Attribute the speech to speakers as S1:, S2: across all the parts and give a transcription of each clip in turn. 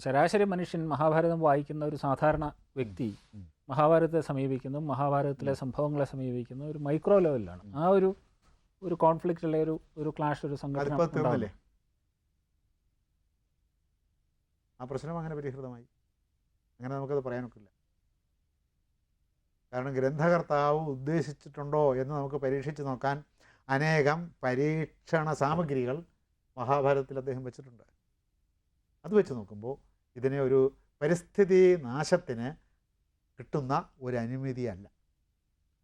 S1: ശരാശരി മനുഷ്യൻ മഹാഭാരതം വായിക്കുന്ന ഒരു സാധാരണ വ്യക്തി മഹാഭാരതത്തെ സമീപിക്കുന്നു മഹാഭാരതത്തിലെ സംഭവങ്ങളെ സമീപിക്കുന്നു ഒരു മൈക്രോ ലെവലിലാണ് ആ ഒരു ഒരു കോൺഫ്ലിക്റ്റ് അല്ലെ ഒരു ഒരു ക്ലാഷ് ഒരു സംഘടന
S2: ആ പ്രശ്നം അങ്ങനെ പരിഹൃതമായി. അങ്ങനെ നമുക്കത് പറയാനൊക്കില്ല. കാരണം ഗ്രന്ഥകർത്താവ് ഉദ്ദേശിച്ചിട്ടുണ്ടോ എന്ന് നമുക്ക് പരീക്ഷിച്ച് നോക്കാൻ അനേകം പരീക്ഷണ സാമഗ്രികൾ മഹാഭാരതത്തിൽ അദ്ദേഹം വെച്ചിട്ടുണ്ട്. അത് വെച്ച് നോക്കുമ്പോൾ ഇതിനെ ഒരു പരിസ്ഥിതി നാശത്തിന് കിട്ടുന്ന ഒരു അനുമതിയല്ല.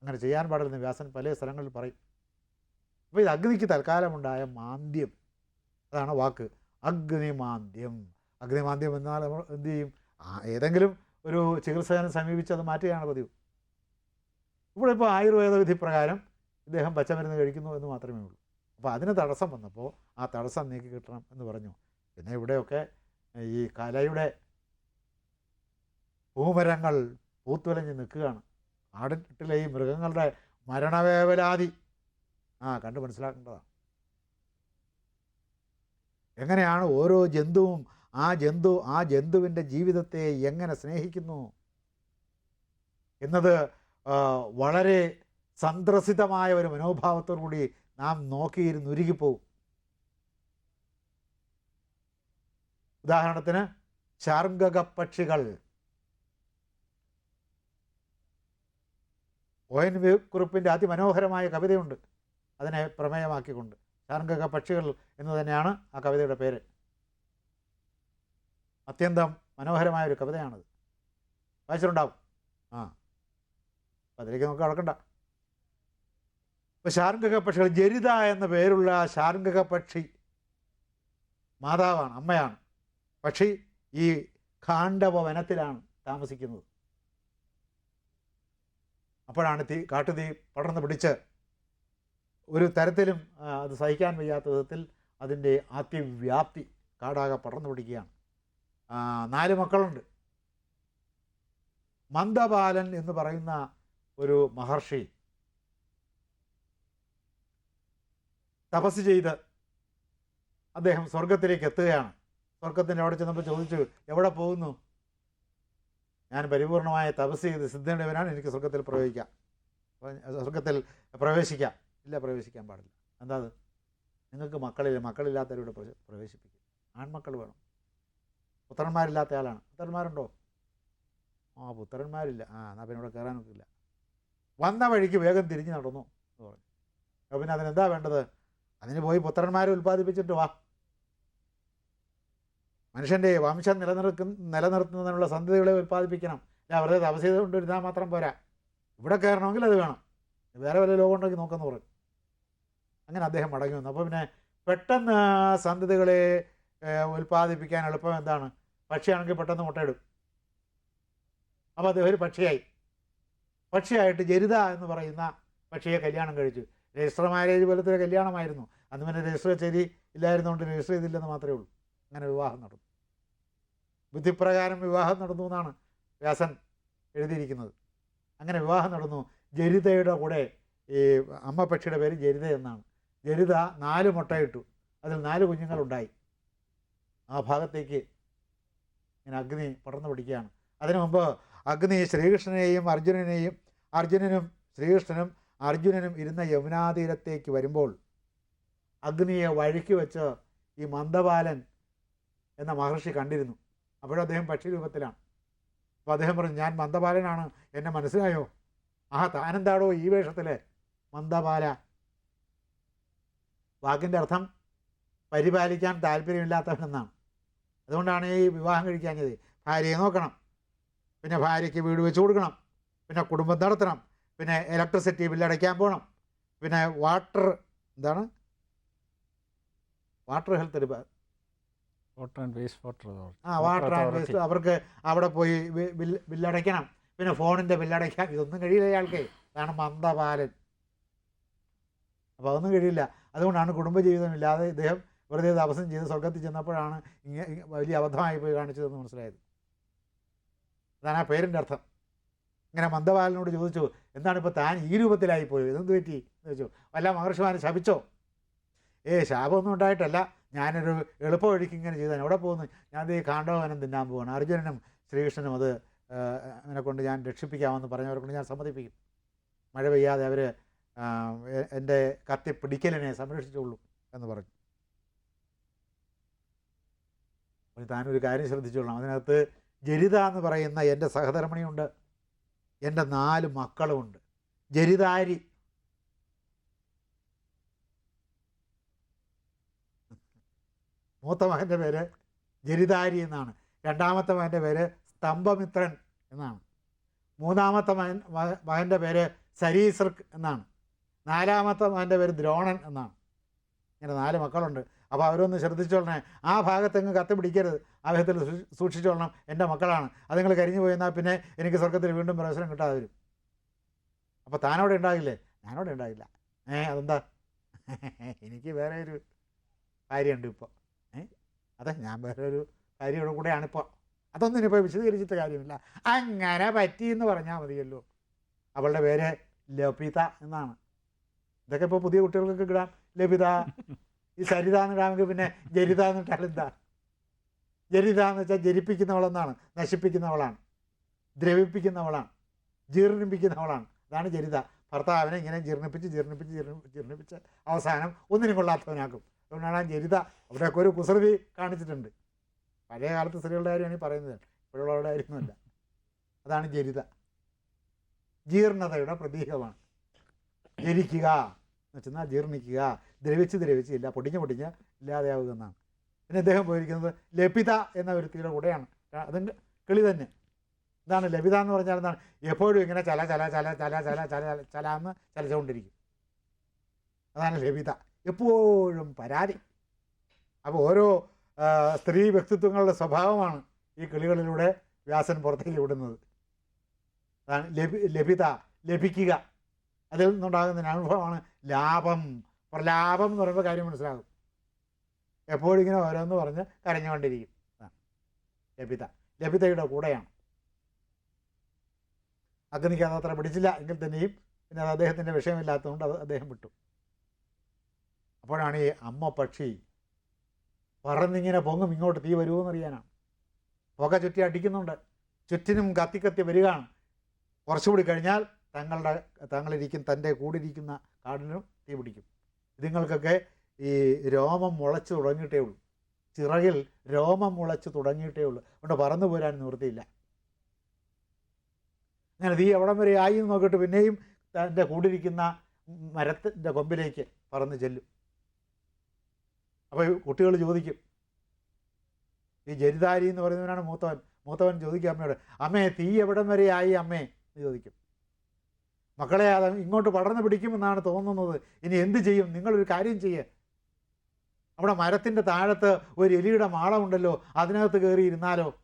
S2: അങ്ങനെ ചെയ്യാൻ പാടില്ലെന്ന് വ്യാസൻ പല സ്ഥലങ്ങളിൽ പറയും. അപ്പോൾ ഇത് അഗ്നിക്ക് തൽക്കാലമുണ്ടായ മാന്ദ്യം. അതാണ് വാക്ക്. അഗ്നിമാന്ദ്യം. അഗ്നിമാന്ദ്യം എന്നാൽ നമ്മൾ എന്ത് ചെയ്യും? ഏതെങ്കിലും ഒരു ചികിത്സകനെ സമീപിച്ച് അത് മാറ്റുകയാണ് പതിവ്. ഇവിടെ ഇപ്പോൾ ആയുർവേദ വിധി പ്രകാരം ഇദ്ദേഹം പച്ചമരുന്ന് കഴിക്കുന്നു എന്ന് മാത്രമേ ഉള്ളൂ. അപ്പോൾ അതിന് തടസ്സം വന്നപ്പോൾ ആ തടസ്സം നീക്കി കിട്ടണം എന്ന് പറഞ്ഞു. പിന്നെ ഇവിടെയൊക്കെ ഈ കലയുടെ പൂമരങ്ങൾ പൂത്തുലഞ്ഞ് നിൽക്കുകയാണ്. ആടിട്ടിലെ ഈ മൃഗങ്ങളുടെ മരണവേവലാതി. ആ കണ്ട് മനസ്സിലാക്കേണ്ടതാണ്. എങ്ങനെയാണ് ഓരോ ജന്തുവും ആ ജന്തു ആ ജന്തുവിന്റെ ജീവിതത്തെ എങ്ങനെ സ്നേഹിക്കുന്നു എന്നത് വളരെ സന്ത്രസിതമായ ഒരു മനോഭാവത്തോടു കൂടി നാം നോക്കിയിരുന്ന് ഉരുകിപ്പോവും ഉദാഹരണത്തിന് ശാർഗക പക്ഷികൾ ഒ എൻ വി കുറിപ്പിന്റെ അതിമനോഹരമായ കവിതയുണ്ട്. അതിനെ പ്രമേയമാക്കിക്കൊണ്ട്. ശാർഗക പക്ഷികൾ എന്ന് തന്നെയാണ് ആ കവിതയുടെ പേര്. അത്യന്തം മനോഹരമായ ഒരു കവിതയാണത്. വായിച്ചിട്ടുണ്ടാവും? ആ. അപ്പം അതിലേക്ക് നമുക്ക് കടക്കണ്ട. ഇപ്പോൾ ശാർഗക പക്ഷികൾ ജരിത എന്ന പേരുള്ള ശാർഗക പക്ഷി മാതാവാണ് അമ്മയാണ്. പക്ഷി ഈ ഖാണ്ഡവ വനത്തിലാണ് താമസിക്കുന്നത്. അപ്പോഴാണ് തീ കാട്ടുതീ പടർന്ന് പിടിച്ച് ഒരു തരത്തിലും അത് സഹിക്കാൻ വയ്യാത്ത വിധത്തിൽ അതിന്റെ അതിവ്യാപ്തി കാടാകെ പടർന്നു പിടിക്കുകയാണ്. നാല് മക്കളുണ്ട്. മന്ദബാലൻ എന്ന് പറയുന്ന ഒരു മഹർഷി തപസ് ചെയ്ത് അദ്ദേഹം സ്വർഗത്തിലേക്ക് എത്തുകയാണ്. സ്വർഗത്തിന്റെ അവിടെ ചെന്നപ്പോൾ ചോദിച്ചു എവിടെ പോകുന്നു? ഞാൻ പരിപൂർണമായ തപസ് ചെയ്ത് സിദ്ധേണ്ടവനാണ് എനിക്ക് സ്വർഗത്തിൽ പ്രവേശിക്കാം. സ്വർഗത്തിൽ പ്രവേശിക്കാം. ഇല്ല പ്രവേശിക്കാൻ പാടില്ല. എന്താ അത്? നിങ്ങൾക്ക് മക്കളില്ല. മക്കളില്ലാത്തവരോട് പ്രവേ- പ്രവേശിപ്പിക്കും. ആൺമക്കൾ വേണം. പുത്രന്മാരില്ലാത്ത ആളാണ്. പുത്രന്മാരുണ്ടോ? ആ പുത്രന്മാരില്ല. ആ എന്നാൽ പിന്നെ ഇവിടെ കയറാൻ ഒക്കില്ല വന്ന വഴിക്ക് വേഗം തിരിഞ്ഞ് നടന്നു എന്ന് പറഞ്ഞു. അപ്പോൾ പിന്നെ അതിനെന്താ വേണ്ടത്? അതിന് പോയി പുത്രന്മാരെ ഉൽപ്പാദിപ്പിച്ചിട്ട് വാ. മനുഷ്യന്റെ വംശം നിലനിർക്കുന്ന നിലനിർത്തുന്നതിനുള്ള സന്ധതികളെ ഉൽപ്പാദിപ്പിക്കണം. ഞാൻ വെറുതെ തപസ് ചെയ്തുകൊണ്ടിരുന്നാൽ മാത്രം പോരാ. ഇവിടെ കയറണമെങ്കിൽ അത് വേണം. വേറെ വല്ല ലോകം ഉണ്ടെങ്കിൽ നോക്കാമെന്ന് പറഞ്ഞു അങ്ങനെ അദ്ദേഹം മടങ്ങി വന്നു. അപ്പോൾ പിന്നെ പെട്ടെന്ന് സന്ധതികളെ ഉൽപ്പാദിപ്പിക്കാൻ എളുപ്പം എന്താണ്? പക്ഷിയാണെങ്കിൽ പെട്ടെന്ന് മുട്ടയിടും. അപ്പോൾ അദ്ദേഹം ഒരു പക്ഷിയായി. പക്ഷിയായിട്ട് ജരിത എന്ന് പറയുന്ന പക്ഷിയെ കല്യാണം കഴിച്ചു. രജിസ്റ്റർ മാരേജ് പോലത്തെ ഒരു കല്യാണമായിരുന്നു. അന്ന് പിന്നെ രജിസ്റ്റർ ശരി ഇല്ലായിരുന്നുകൊണ്ട് രജിസ്റ്റർ ചെയ്തില്ലെന്ന് മാത്രമേ ഉള്ളൂ. അങ്ങനെ വിവാഹം നടന്നു. ബുദ്ധിപ്രകാരം വിവാഹം നടന്നു എന്നാണ് വ്യാസൻ എഴുതിയിരിക്കുന്നത്. അങ്ങനെ വിവാഹം നടന്നു. ജരിതയുടെ കൂടെ ഈ അമ്മ പക്ഷിയുടെ പേര് ജരിത എന്നാണ്. ജരിത നാല് മുട്ടയിട്ടു. അതിൽ നാല് കുഞ്ഞുങ്ങളുണ്ടായി. ആ ഭാഗത്തേക്ക് ഇങ്ങനെ അഗ്നി പടർന്നു പിടിക്കുകയാണ്. അതിനു മുമ്പ് അഗ്നി ശ്രീകൃഷ്ണനെയും അർജുനനെയും അർജുനനും ശ്രീകൃഷ്ണനും അർജുനനും ഇരുന്ന യമുനാതീരത്തേക്ക് വരുമ്പോൾ അഗ്നിയെ വഴിക്ക് വെച്ച് ഈ മന്ദബാലൻ എന്ന മഹർഷി കണ്ടിരുന്നു. അപ്പോഴും അദ്ദേഹം പക്ഷി രൂപത്തിലാണ്. അപ്പോൾ അദ്ദേഹം പറഞ്ഞു ഞാൻ മന്ദബാലനാണ്. എന്നെ മനസ്സിലായോ? ആ താനെന്താടോ ഈ വേഷത്തിലെ? മന്ദബാല. വാക്കിന്റെ അർത്ഥം പരിപാലിക്കാൻ താല്പര്യമില്ലാത്തവനെന്നാണ് അതുകൊണ്ടാണ് ഈ വിവാഹം കഴിക്കാഞ്ഞത്. ഭാര്യയെ നോക്കണം. പിന്നെ ഭാര്യയ്ക്ക് വീട് വെച്ച് കൊടുക്കണം. പിന്നെ കുടുംബം നടത്തണം. പിന്നെ ഇലക്ട്രിസിറ്റി ബില്ലടയ്ക്കാൻ പോകണം പിന്നെ വാട്ടർ എന്താണ്? Water health department
S1: water and waste water authority.
S2: ആ വാട്ടർ ആൻഡ്. വേസ്റ്റ് അവർക്ക് അവിടെ പോയി ബില്ലടയ്ക്കണം പിന്നെ ഫോണിന്റെ ബില്ലടയ്ക്കാം ഇതൊന്നും കഴിയില്ല അയാൾക്ക് അതാണ് മന്ദപാലൻ അപ്പോൾ അതൊന്നും കഴിയില്ല. അതുകൊണ്ടാണ് കുടുംബജീവിതം ഇല്ലാതെ ഇദ്ദേഹം വെറുതെ തപസം ചെയ്ത് സ്വർഗത്തിൽ ചെന്നപ്പോഴാണ് ഇങ്ങനെ വലിയ അബദ്ധമായി പോയി കാണിച്ചതെന്ന് മനസ്സിലായത്. അതാണ് ആ പേരിന്റെ അർത്ഥം. ഇങ്ങനെ മന്ദപാലനോട് ചോദിച്ചു എന്താണ് ഇപ്പോൾ താൻ ഈ രൂപത്തിലായി പോയത് ഇതെന്ത് പറ്റി? എന്ന് ചോദിച്ചു വല്ല മഹർഷിമാരെ ശപിച്ചോ? ഏ ശാപമൊന്നും ഉണ്ടായിട്ടല്ല. ഞാനൊരു എളുപ്പ വഴിക്ക് ഇങ്ങനെ ചെയ്താൽ എവിടെ പോകുന്നു? ഞാൻ ഈ കാണ്ഡവനം തിന്നാൻ പോവാണ്. അർജുനനും ശ്രീകൃഷ്ണനും അത് അവനെ കൊണ്ട് ഞാൻ രക്ഷിപ്പിക്കാമെന്ന് പറഞ്ഞവരെ കൊണ്ട് ഞാൻ സമ്മതിപ്പിക്കും. മഴ പെയ്യാതെ അവർ എന്റെ കത്തി പിടിക്കലിനെ സംരക്ഷിച്ചുള്ളൂ എന്ന് പറഞ്ഞു. താനൊരു കാര്യം ശ്രദ്ധിച്ചോളാം അതിനകത്ത് ജരിത എന്ന് പറയുന്ന എന്റെ സഹധർമ്മിണിയുണ്ട്. എന്റെ നാല് മക്കളുമുണ്ട്. ജരിതാരി മൂത്ത മകന്റെ പേര് ജരിതാരി എന്നാണ്. രണ്ടാമത്തെ മകന്റെ പേര് സ്തംഭമിത്രൻ എന്നാണ്. മൂന്നാമത്തെ മകൻ മകന്റെ പേര് സരീസൃക് എന്നാണ്. നാലാമത്തെ മകന്റെ പേര് ദ്രോണൻ എന്നാണ്. ഇങ്ങനെ നാല് മക്കളുണ്ട്. അപ്പോൾ അവരൊന്ന് ശ്രദ്ധിച്ചോളണേ. ആ ഭാഗത്തെങ്ങ് കത്തി പിടിക്കരുത്. ആ വിധത്തിൽ സൂക്ഷിച്ചോളണം. എന്റെ മക്കളാണ്. അത് നിങ്ങൾ കരിഞ്ഞു പോയെന്നാൽ പിന്നെ എനിക്ക് സ്വർഗത്തിൽ വീണ്ടും പ്രവേശനം കിട്ടാതെ വരും. അപ്പോൾ താനവിടെ ഉണ്ടാകില്ലേ? ഞാനവിടെ ഉണ്ടാകില്ല. ഏ അതെന്താ? എനിക്ക് വേറെ ഒരു കാര്യമുണ്ട് ഇപ്പോൾ അതെ ഞാൻ വേറെ ഒരു കാര്യയുടെ കൂടെയാണിപ്പോൾ അതൊന്നും ഇനിയിപ്പോൾ വിശദീകരിച്ചിട്ട് കാര്യമില്ല. അങ്ങനെ പറ്റി എന്ന് പറഞ്ഞാൽ മതിയല്ലോ. അവളുടെ പേര് ലപിത എന്നാണ്. ഇതൊക്കെ ഇപ്പോൾ പുതിയ കുട്ടികൾക്കൊക്കെ ഇടാം. ലപിത ഈ സരിത എന്നിടാമെങ്കിൽ പിന്നെ ജരിത എന്താ? ജരിത എന്ന് വെച്ചാൽ ജരിപ്പിക്കുന്നവളെന്നാണ് നശിപ്പിക്കുന്നവളാണ് ദ്രവിപ്പിക്കുന്നവളാണ് ജീർണിപ്പിക്കുന്നവളാണ്. അതാണ് ജരിത. ഭർത്താവിനെ ഇങ്ങനെ ജീർണിപ്പിച്ച് ജീർണിപ്പിച്ച് ജീർണി ജീർണിപ്പിച്ച് അവസാനം ഒന്നിനും കൊള്ളാത്തവനാക്കും അതുകൊണ്ടാണ് ആ ജരിത അവിടെയൊക്കെ ഒരു കുസൃതി കാണിച്ചിട്ടുണ്ട്. പഴയ കാലത്ത് സ്ത്രീകളുടെ കാര്യമാണ് ഈ പറയുന്നത്. ഇപ്പോഴുള്ളവരുടെ കാര്യമൊന്നുമല്ല. അതാണ് ജരിത. ജീർണതയുടെ പ്രതീകമാണ്. ജരിക്കുക എന്ന് വെച്ചാൽ ജീർണിക്കുക. ദ്രവിച്ച് ദ്രവിച്ച് ഇല്ല പൊടിഞ്ഞ് പൊടിഞ്ഞ് ഇല്ലാതെയാവുക എന്നാണ്. പിന്നെ അദ്ദേഹം പോയിരിക്കുന്നത് ലപിത എന്ന വ്യക്തിയുടെ കൂടെയാണ്. അതിന്റെ കിളി തന്നെ. എന്താണ് ലപിത എന്ന് പറഞ്ഞാൽ എന്താണ്? എപ്പോഴും ഇങ്ങനെ ചല ചല ചല ചല ചല ചല ചല എന്ന് ചലച്ചുകൊണ്ടിരിക്കും. അതാണ് ലപിത എപ്പോഴും പരാതി. അപ്പോൾ ഓരോ സ്ത്രീ വ്യക്തിത്വങ്ങളുടെ സ്വഭാവമാണ് ഈ കിളികളിലൂടെ വ്യാസൻ പുറത്തേക്ക് വിടുന്നത്. അതാണ് ലഭി ലഭിത ലഭിക്കുക. അതിൽ നിന്നുണ്ടാകുന്ന അനുഭവമാണ് ലാഭം. പ്രലാഭം എന്ന് പറയുമ്പോൾ കാര്യം മനസ്സിലാകും. എപ്പോഴും ഇങ്ങനെ ഓരോന്ന് പറഞ്ഞ് കരഞ്ഞുകൊണ്ടിരിക്കും. ലഭ്യത ലഭിത. ലഭിതയുടെ കൂടെയാണ്. അഗ്നിക്ക് അത് അത്ര പിടിച്ചില്ല. എങ്കിൽ തന്നെയും പിന്നെ അത് അദ്ദേഹത്തിന്റെ വിഷയമില്ലാത്തതുകൊണ്ട് അത് അദ്ദേഹം വിട്ടു. അപ്പോഴാണ് ഈ അമ്മ പക്ഷി പറന്നിങ്ങനെ പൊങ്ങും. ഇങ്ങോട്ട് തീ വരുമോയെന്നറിയാനാണ് പുക ചുറ്റി അടിക്കുന്നുണ്ട്. ചുറ്റിനും കത്തി കത്തി വരികയാണ്. കുറച്ചുകൂടി കഴിഞ്ഞാൽ തങ്ങളുടെ തങ്ങളിരിക്കും തന്റെ കൂടിരിക്കുന്ന കാടിനും തീ പിടിക്കും. ഇതുങ്ങൾക്കൊക്കെ ഈ രോമം മുളച്ച് തുടങ്ങിയിട്ടേ ഉള്ളൂ. ചിറകിൽ രോമം മുളച്ച് തുടങ്ങിയിട്ടേ ഉള്ളൂ. അതുകൊണ്ട് പറന്നു പോരാൻ നിവൃത്തിയില്ല. അങ്ങനെ തീ എവിടം വരെ ആയി എന്ന് നോക്കിയിട്ട് പിന്നെയും തന്റെ കൂടിരിക്കുന്ന മരത്തിന്റെ കൊമ്പിലേക്ക് പറന്ന് ചെല്ലും. അപ്പോൾ കുട്ടികൾ ചോദിക്കും ഈ ജരിതാരി എന്ന് പറയുന്നവനാണ് മൂത്തവൻ. മൂത്തവൻ ചോദിക്കും അമ്മയോട് അമ്മേ തീ എവിടം വരെ ആയി അമ്മേ? എന്ന് ചോദിക്കും. മക്കളെ അത് ഇങ്ങോട്ട് പടർന്നു പിടിക്കുമെന്നാണ് തോന്നുന്നത്. ഇനി എന്ത് ചെയ്യും? നിങ്ങളൊരു കാര്യം ചെയ്യേ. അവിടെ മരത്തിന്റെ താഴത്ത് ഒരു എലിയുടെ മാളമുണ്ടല്ലോ അതിനകത്ത് കയറി ഇരുന്നാലോ?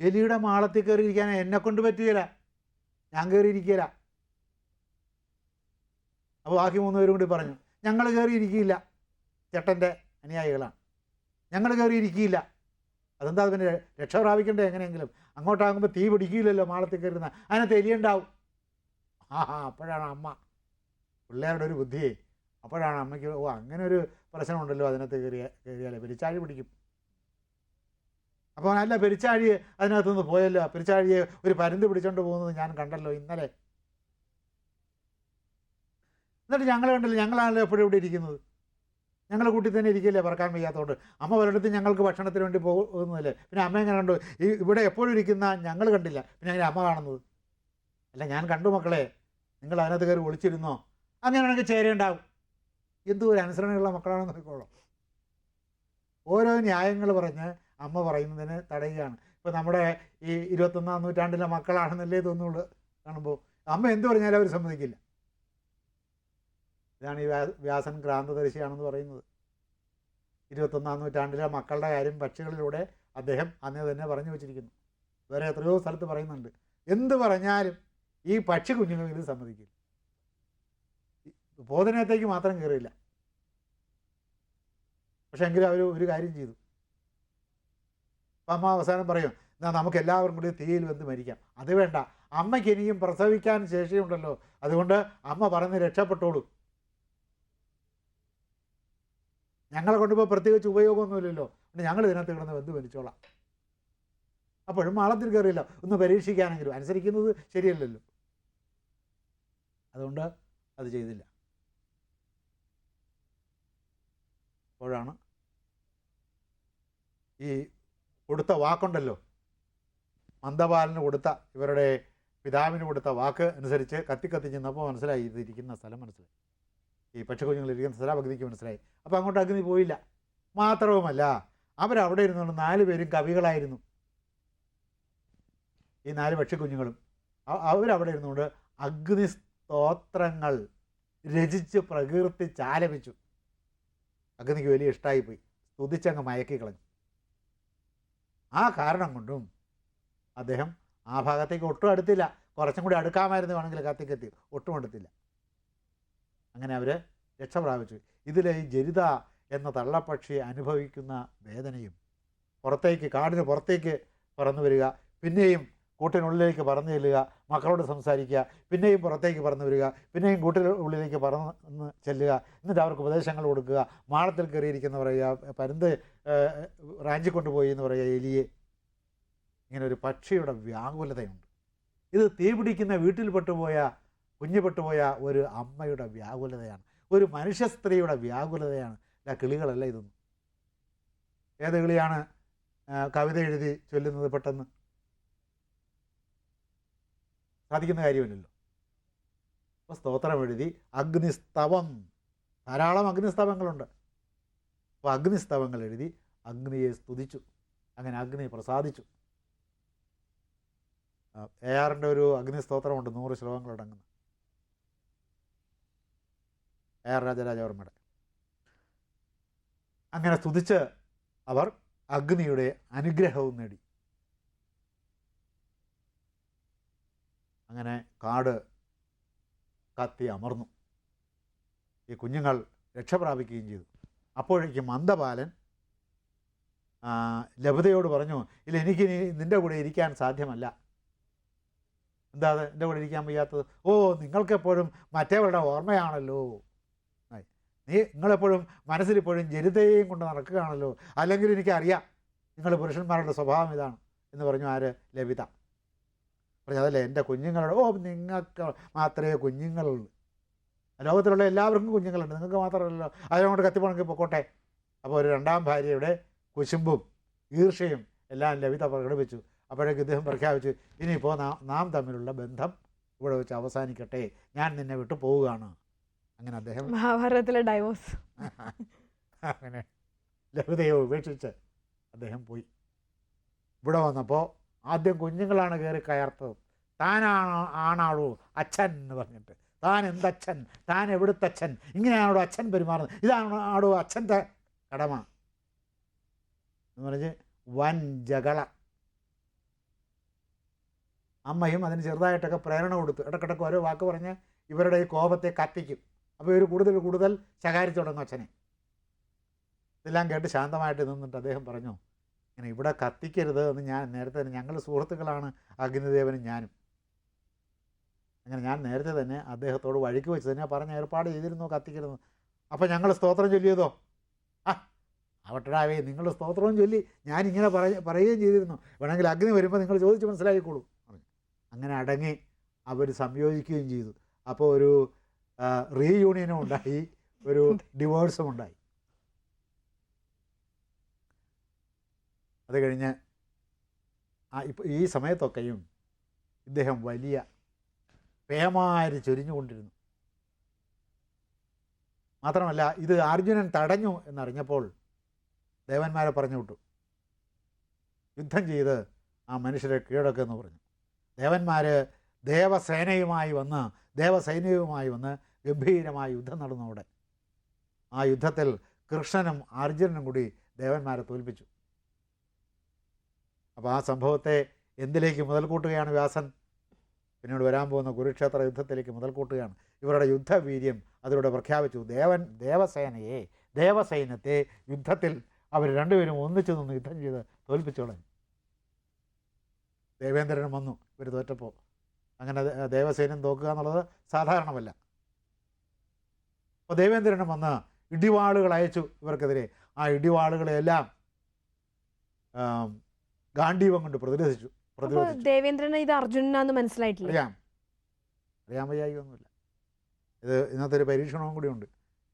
S2: എലിയുടെ മാളത്തിൽ കയറി ഇരിക്കാൻ എന്നെ കൊണ്ട് പറ്റുകയില്ല. ഞാൻ കയറിയിരിക്കില്ല അപ്പോൾ ബാക്കി മൂന്ന് പേരും കൂടി പറഞ്ഞു ഞങ്ങൾ കയറി ഇരിക്കില്ല ചേട്ടന്റെ അനുയായികളാണ്. ഞങ്ങൾ കയറി ഇരിക്കില്ല അതെന്താ പിന്നെ രക്ഷ പ്രാപിക്കണ്ടേ എങ്ങനെയെങ്കിലും? അങ്ങോട്ടാകുമ്പോൾ തീ പിടിക്കില്ലല്ലോ മാളത്തിൽ കയറുന്ന. അതിനകത്ത് എലിയുണ്ടാവും. ആ അപ്പോഴാണ് അമ്മ. പിള്ളേരുടെ ഒരു ബുദ്ധിയെ. അപ്പോഴാണ് അമ്മയ്ക്ക് ഓ അങ്ങനെ ഒരു പ്രശ്നമുണ്ടല്ലോ അതിനകത്ത് കയറിയ കയറിയാലേ. പെരിച്ചാഴി പിടിക്കും. അപ്പോൾ അല്ല പെരിച്ചാഴി അതിനകത്തുനിന്ന് പോയല്ലോ. പെരിച്ചാഴിയെ ഒരു പരുന്ത് പിടിച്ചോണ്ട് പോകുന്നത് ഞാൻ കണ്ടല്ലോ ഇന്നലെ. എന്നിട്ട് ഞങ്ങൾ കണ്ടില്ല? ഞങ്ങളാണല്ലോ എപ്പോഴും ഇവിടെ ഇരിക്കുന്നത്. ഞങ്ങൾ കൂട്ടി തന്നെ ഇരിക്കില്ലേ പറക്കാൻ വയ്യാത്തതുകൊണ്ട് അമ്മ പലയിടത്ത് ഞങ്ങൾക്ക് ഭക്ഷണത്തിന് വേണ്ടി പോകുന്നതല്ലേ. പിന്നെ അമ്മ എങ്ങനെ കണ്ടു? ഈ ഇവിടെ എപ്പോഴും ഇരിക്കുന്ന ഞങ്ങൾ കണ്ടില്ല. പിന്നെ അങ്ങനെ അമ്മ കാണുന്നത്. അല്ല ഞാൻ കണ്ടു മക്കളെ. നിങ്ങൾ അതിനകത്ത് കയറി ഒളിച്ചിരുന്നോ? അങ്ങനെയാണെങ്കിൽ ചേരേണ്ടാവും. എന്തോ ഒരു അനുസരണയുള്ള മക്കളാണെന്ന് നോക്കിക്കോളാം. ഓരോ ന്യായങ്ങൾ പറഞ്ഞ് അമ്മ പറയുന്നതിന് തടയുകയാണ്. ഇപ്പോൾ നമ്മുടെ ഈ ഇരുപത്തൊന്നാം നൂറ്റാണ്ടിലെ മക്കളാണെന്നല്ലേ തോന്നുള്ളൂ കാണുമ്പോൾ. അമ്മ എന്ത് പറഞ്ഞാലും അവർ സമ്മതിക്കില്ല. ഇതാണ് ഈ വ്യാ- വ്യാസൻ ക്രാന്തദർശിയാണെന്ന് പറയുന്നത്. ഇരുപത്തൊന്നാം നൂറ്റാണ്ടിലെ മക്കളുടെ കാര്യം പക്ഷികളിലൂടെ അദ്ദേഹം അന്നേ തന്നെ പറഞ്ഞു വെച്ചിരിക്കുന്നു. വേറെ എത്രയോ സ്ഥലത്ത് പറയുന്നുണ്ട്. എന്ത് പറഞ്ഞാലും ഈ പക്ഷി കുഞ്ഞുങ്ങൾ ഇത് സമ്മതിക്കില്ല. ബോധനത്തേക്ക് മാത്രം കയറിയില്ല. പക്ഷെ എങ്കിലും അവർ ഒരു കാര്യം ചെയ്തു. അപ്പം അമ്മ അവസാനം പറയും എന്നാൽ നമുക്ക് എല്ലാവരും കൂടി തീയിൽ വന്ന് മരിക്കാം. അത് വേണ്ട. അമ്മയ്ക്ക് ഇനിയും പ്രസവിക്കാൻ ശേഷിയുണ്ടല്ലോ. അതുകൊണ്ട് അമ്മ പറഞ്ഞ് രക്ഷപ്പെട്ടോളൂ. ഞങ്ങളെ കൊണ്ടിപ്പോൾ പ്രത്യേകിച്ച് ഉപയോഗമൊന്നുമില്ലല്ലോ. പിന്നെ ഞങ്ങൾ ഇതിനകത്ത് കിടന്ന് വെന്ത് വലിച്ചോളാം അപ്പോഴും മാളത്തിൽ കയറിയില്ല. ഒന്ന് പരീക്ഷിക്കാനെങ്കിലും. അനുസരിക്കുന്നത് ശരിയല്ലല്ലോ. അതുകൊണ്ട് അത് ചെയ്തില്ല. അപ്പോഴാണ് ഈ കൊടുത്ത വാക്കുണ്ടല്ലോ. മന്ദപാലന് കൊടുത്ത ഇവരുടെ പിതാവിന് കൊടുത്ത വാക്ക് അനുസരിച്ച് കത്തിക്കത്തി കത്തി ചെന്നപ്പോൾ മനസ്സിലായി. ഇതിരിക്കുന്ന സ്ഥലം മനസ്സിലായി. ഈ പക്ഷികുഞ്ഞുങ്ങളിരിക്കുന്ന അഗ്നിക്ക് മനസ്സിലായി. അപ്പോൾ അങ്ങോട്ട് അഗ്നി പോയില്ല. മാത്രവുമല്ല അവരവിടെ ഇരുന്നുകൊണ്ട് നാല് പേരും കവികളായിരുന്നു. ഈ നാല് പക്ഷിക്കുഞ്ഞുങ്ങളും. അവരവിടെ ഇരുന്നുകൊണ്ട് അഗ്നി സ്തോത്രങ്ങൾ രചിച്ച് പ്രകീർത്തിച്ച് ആലപിച്ചു അഗ്നിക്ക് വലിയ ഇഷ്ടമായിപ്പോയി സ്തുതിച്ചങ്ങ് മയക്കി കളഞ്ഞു. ആ കാരണം കൊണ്ടും അദ്ദേഹം ആ ഭാഗത്തേക്ക് ഒട്ടും അടുത്തില്ല. കുറച്ചും കൂടി അടുക്കാമായിരുന്നു വേണമെങ്കിൽ കത്തിക്കെത്തി. ഒട്ടും അടുത്തില്ല. അങ്ങനെ അവർ രക്ഷ പ്രാപിച്ചു ഇതിലെ ജരിത എന്ന തള്ളപ്പക്ഷി അനുഭവിക്കുന്ന വേദനയും പുറത്തേക്ക് കാടിന് പുറത്തേക്ക് പറന്നു വരിക പിന്നെയും കൂട്ടിനുള്ളിലേക്ക് പറന്നു ചെല്ലുക മക്കളോട് സംസാരിക്കുക പിന്നെയും പുറത്തേക്ക് പറന്നു വരിക പിന്നെയും കൂട്ടിനുള്ളിലേക്ക് പറന്ന് ചെല്ലുക എന്നിട്ട് അവർക്ക് ഉപദേശങ്ങൾ കൊടുക്കുക മാളത്തിൽ കയറിയിരിക്കുന്ന പറയുക പരുന്ത് റാഞ്ചി കൊണ്ടുപോയി എന്ന് പറയുക എലിയെ. ഇങ്ങനെ ഒരു പക്ഷിയുടെ വ്യാകുലതയുണ്ട്. ഇത് തീപിടിക്കുന്ന വീട്ടിൽ പെട്ടുപോയ കുഞ്ഞു പെട്ടുപോയ ഒരു അമ്മയുടെ വ്യാകുലതയാണ്. ഒരു മനുഷ്യ സ്ത്രീയുടെ വ്യാകുലതയാണ്. ആ കിളികളല്ല ഇതൊന്നും? ഏത് കിളിയാണ് കവിത എഴുതി ചൊല്ലുന്നത് പെട്ടെന്ന്? സാധിക്കുന്ന കാര്യമില്ലല്ലോ. അപ്പോൾ സ്തോത്രം എഴുതി അഗ്നിസ്തവം. ധാരാളം അഗ്നിസ്തവങ്ങളുണ്ട്. അപ്പോൾ അഗ്നിസ്തവങ്ങൾ എഴുതി അഗ്നിയെ സ്തുതിച്ചു. അങ്ങനെ അഗ്നി പ്രസാദിച്ചു. എ ആറിന്റെ ഒരു അഗ്നിസ്തോത്രമുണ്ട് നൂറ് ശ്ലോകങ്ങളടങ്ങുന്ന. എ ആർ രാജരാജവർമ്മയുടെ അങ്ങനെ സ്തുതിച്ച് അവർ അഗ്നിയുടെ അനുഗ്രഹവും നേടി. അങ്ങനെ കാട് കത്തി അമർന്നു. ഈ കുഞ്ഞുങ്ങൾ രക്ഷപ്രാപിക്കുകയും ചെയ്തു. അപ്പോഴേക്കും മന്ദപാലൻ ലഭതയോട് പറഞ്ഞു ഇല്ല എനിക്ക് നിന്റെ കൂടെ ഇരിക്കാൻ സാധ്യമല്ല. എന്താ അത്? എന്റെ കൂടെ ഇരിക്കാൻ വയ്യാത്തത്? ഓ നിങ്ങൾക്കെപ്പോഴും മറ്റേവരുടെ ഓർമ്മയാണല്ലോ. നീ നിങ്ങളെപ്പോഴും മനസ്സിലിപ്പോഴും ജനിതയെയും കൊണ്ട് നടക്കുകയാണല്ലോ. അല്ലെങ്കിൽ എനിക്കറിയാം നിങ്ങൾ പുരുഷന്മാരുടെ സ്വഭാവം ഇതാണ് എന്ന് പറഞ്ഞു ആര്? ലഭിത പറഞ്ഞു അതല്ലേ എന്റെ കുഞ്ഞുങ്ങളുടെ ഓ നിങ്ങൾക്ക് മാത്രമേ കുഞ്ഞുങ്ങളുള്ളൂ. ലോകത്തിലുള്ള എല്ലാവർക്കും കുഞ്ഞുങ്ങളുണ്ട്. നിങ്ങൾക്ക് മാത്രമല്ലല്ലോ. അതിനോട് കത്തിപ്പോണെങ്കിൽ പൊക്കോട്ടെ. അപ്പോൾ ഒരു രണ്ടാം ഭാര്യയുടെ കുശുമ്പും ഈർഷയും എല്ലാം ലഭിത പ്രകടിപ്പിച്ചു. അപ്പോഴേക്ക് ഇദ്ദേഹം പ്രഖ്യാപിച്ചു ഇനിയിപ്പോൾ നാം നാം തമ്മിലുള്ള ബന്ധം ഇവിടെ വെച്ച് അവസാനിക്കട്ടെ. ഞാൻ നിന്നെ വിട്ടു പോവുകയാണ്. അങ്ങനെ അദ്ദേഹം
S3: മഹാഭാരതത്തിലെ ഡൈവോഴ്സ്
S2: അങ്ങനെ ലളിതയെ ഉപേക്ഷിച്ച് അദ്ദേഹം പോയി. ഇവിടെ വന്നപ്പോൾ ആദ്യം കുഞ്ഞുങ്ങളാണ് കയറി കയർത്തത്. താനാണ് ആണാളോ അച്ഛൻ എന്ന് പറഞ്ഞിട്ട്. താൻ എന്തച്ഛൻ? താൻ എവിടുത്തെ അച്ഛൻ? ഇങ്ങനെയാണോ അച്ഛൻ പെരുമാറുന്നത്? ഇതാണ് ആടോ അച്ഛന്റെ കടമ? എന്ന് പറഞ്ഞ് വൻ ജകള. അമ്മയും അതിന് ചെറുതായിട്ടൊക്കെ പ്രേരണ കൊടുത്തു ഇടക്കിടക്ക് ഓരോ വാക്ക് പറഞ്ഞ് ഇവരുടെ ഈ കോപത്തെ കത്തിക്കും. അപ്പോൾ ഇവർ കൂടുതൽ കൂടുതൽ ശകാരിച്ചു തുടങ്ങും അച്ഛനെ. ഇതെല്ലാം കേട്ട് ശാന്തമായിട്ട് നിന്നിട്ട് അദ്ദേഹം പറഞ്ഞു ഇങ്ങനെ ഇവിടെ കത്തിക്കരുത് എന്ന് ഞാൻ നേരത്തെ തന്നെ ഞങ്ങൾ സുഹൃത്തുക്കളാണ് അഗ്നിദേവനും ഞാനും. അങ്ങനെ ഞാൻ നേരത്തെ തന്നെ അദ്ദേഹത്തോട് വഴിക്ക് വെച്ച് തന്നെ പറഞ്ഞ ഏർപ്പാട് ചെയ്തിരുന്നു കത്തിക്കരുത് അപ്പോൾ ഞങ്ങൾ സ്തോത്രം ചൊല്ലിയതോ? ആ അവട്ടടാവേ നിങ്ങൾ സ്തോത്രവും ചൊല്ലി ഞാനിങ്ങനെ പറയ പറയുകയും ചെയ്തിരുന്നു. വേണമെങ്കിൽ അഗ്നി വരുമ്പോൾ നിങ്ങൾ ചോദിച്ച് മനസ്സിലാക്കിക്കോളൂ അങ്ങനെ അടങ്ങി അവർ സംയോജിക്കുകയും ചെയ്തു. അപ്പോൾ ഒരു റീയൂണിയനും ഉണ്ടായി ഒരു ഡിവോഴ്സും ഉണ്ടായി അത് കഴിഞ്ഞ് ആ ഇപ്പം ഈ സമയത്തൊക്കെയും ഇദ്ദേഹം വലിയ പേമാരി ചൊരിഞ്ഞുകൊണ്ടിരുന്നു. മാത്രമല്ല ഇത് അർജുനൻ തടഞ്ഞു എന്നറിഞ്ഞപ്പോൾ ദേവന്മാരെ പറഞ്ഞു വിട്ടു. യുദ്ധം ചെയ്ത് ആ മനുഷ്യരെ കീഴടക്കുമെന്ന് പറഞ്ഞു. ദേവന്മാർ ദേവസേനയുമായി വന്ന് ദേവസൈന്യവുമായി വന്ന് ഗംഭീരമായ യുദ്ധം നടന്നു അവിടെ. ആ യുദ്ധത്തിൽ കൃഷ്ണനും അർജുനനും കൂടി ദേവന്മാരെ തോൽപ്പിച്ചു. അപ്പോൾ ആ സംഭവത്തെ എന്തിലേക്ക് മുതൽക്കൂട്ടുകയാണ് വ്യാസൻ? പിന്നീട് വരാൻ പോകുന്ന കുരുക്ഷേത്ര യുദ്ധത്തിലേക്ക് മുതൽക്കൂട്ടുകയാണ്. ഇവരുടെ യുദ്ധവീര്യം അതിലൂടെ പ്രഖ്യാപിച്ചു. ദേവൻ ദേവസേനയെ ദേവസൈന്യത്തെ യുദ്ധത്തിൽ അവർ രണ്ടുപേരും ഒന്നിച്ചു നിന്ന് യുദ്ധം ചെയ്ത് തോൽപ്പിച്ചു കളഞ്ഞു ദേവേന്ദ്രനും വന്നു. ഇവർ തോറ്റപ്പോൾ അങ്ങനെ ദേവസേനം തോക്കുക എന്നുള്ളത് സാധാരണമല്ല. അപ്പോൾ ദേവേന്ദ്രനും വന്ന് ഇടിവാളുകൾ അയച്ചു ഇവർക്കെതിരെ. ആ ഇടിവാളുകളെല്ലാം ഗാന്ധീവം കൊണ്ട് പ്രതിരോധിച്ചു.
S3: ദേവേന്ദ്രന് ഇത് അർജുനനാന്ന് മനസ്സിലായിട്ടില്ല?
S2: അറിയാം. അറിയാൻ ഇത് ഇന്നത്തെ ഒരു പരീക്ഷണവും കൂടിയുണ്ട്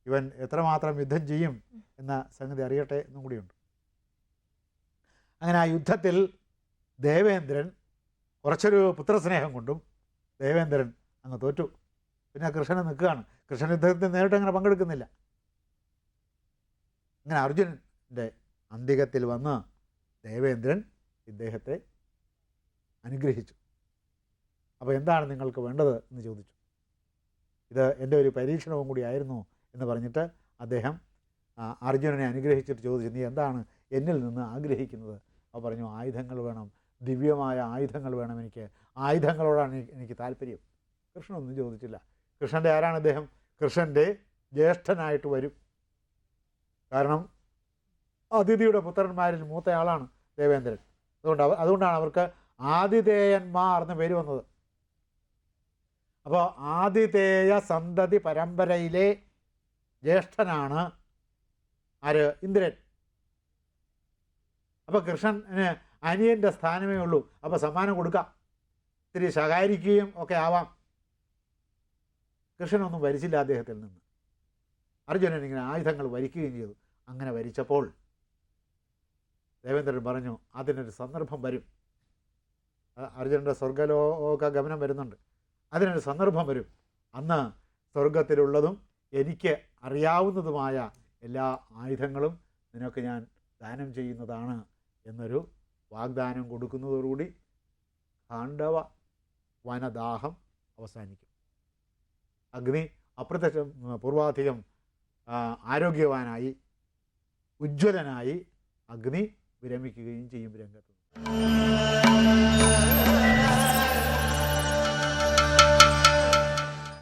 S2: ഇവൻ എത്രമാത്രം യുദ്ധം ചെയ്യും എന്ന സംഗതി അറിയട്ടെ എന്നും കൂടിയുണ്ട് അങ്ങനെ ആ യുദ്ധത്തിൽ ദേവേന്ദ്രൻ കുറച്ചൊരു പുത്രസ്നേഹം കൊണ്ടും ദേവേന്ദ്രൻ അങ്ങ് തോറ്റു. പിന്നെ കൃഷ്ണൻ നിൽക്കുകയാണ്. കൃഷ്ണൻ യുദ്ധത്തിൽ നേരിട്ട് അങ്ങനെ പങ്കെടുക്കുന്നില്ല. അങ്ങനെ അർജുനന്റെ അന്തികത്തിൽ വന്ന് ദേവേന്ദ്രൻ ഇദ്ദേഹത്തെ അനുഗ്രഹിച്ചു. അപ്പോൾ എന്താണ് നിങ്ങൾക്ക് വേണ്ടത് എന്ന് ചോദിച്ചു. ഇത് എന്റെ ഒരു പരീക്ഷണവും കൂടി ആയിരുന്നു എന്ന് പറഞ്ഞിട്ട് അദ്ദേഹം അർജുനനെ അനുഗ്രഹിച്ചിട്ട് ചോദിച്ചു നീ എന്താണ് എന്നിൽ നിന്ന് ആഗ്രഹിക്കുന്നത്? അപ്പോൾ പറഞ്ഞു ആയുധങ്ങൾ വേണം ദിവ്യമായ ആയുധങ്ങൾ വേണം എനിക്ക്. ആയുധങ്ങളോടാണ് എനിക്ക് താല്പര്യം. കൃഷ്ണനൊന്നും ചോദിച്ചില്ല. കൃഷ്ണന്റെ ആരാണ് അദ്ദേഹം? കൃഷ്ണന്റെ ജ്യേഷ്ഠനായിട്ട് വരും. കാരണം അതിഥിയുടെ പുത്രന്മാരിൽ മൂത്തയാളാണ് ദേവേന്ദ്രൻ. അതുകൊണ്ട് അതുകൊണ്ടാണ് അവർക്ക് ആതിഥേയന്മാർ എന്ന പേര് വന്നത്. അപ്പോൾ ആതിഥേയ സന്തതി പരമ്പരയിലെ ജ്യേഷ്ഠനാണ് ആര്? ഇന്ദ്രൻ. അപ്പോൾ കൃഷ്ണന് അനിയന്റെ സ്ഥാനമേ ഉള്ളൂ. അപ്പോൾ സമ്മാനം കൊടുക്കാം. ഇത്തിരി ശകാരിക്കുകയും ഒക്കെ ആവാം. കൃഷ്ണനൊന്നും വരിച്ചില്ല അദ്ദേഹത്തിൽ നിന്ന്. അർജുനൻ ഇങ്ങനെ ആയുധങ്ങൾ വരിക്കുകയും ചെയ്തു. അങ്ങനെ വരിച്ചപ്പോൾ ദേവേന്ദ്രൻ പറഞ്ഞു അതിനൊരു സന്ദർഭം വരും. അർജുനന്റെ സ്വർഗലോക ഗമനം വരുന്നുണ്ട്. അതിനൊരു സന്ദർഭം വരും. അന്ന് സ്വർഗത്തിലുള്ളതും എനിക്ക് അറിയാവുന്നതുമായ എല്ലാ ആയുധങ്ങളും നിനക്ക് ഞാൻ ദാനം ചെയ്യുന്നതാണ് എന്നൊരു വാഗ്ദാനം കൊടുക്കുന്നതോടുകൂടി പാണ്ഡവ വനദാഹം അവസാനിക്കും. അഗ്നി അപ്രത്യക്ഷം പൂർവാധികം ആരോഗ്യവാനായി ഉജ്ജ്വലനായി അഗ്നി വിരമിക്കുകയും ചെയ്യും രംഗത്ത്.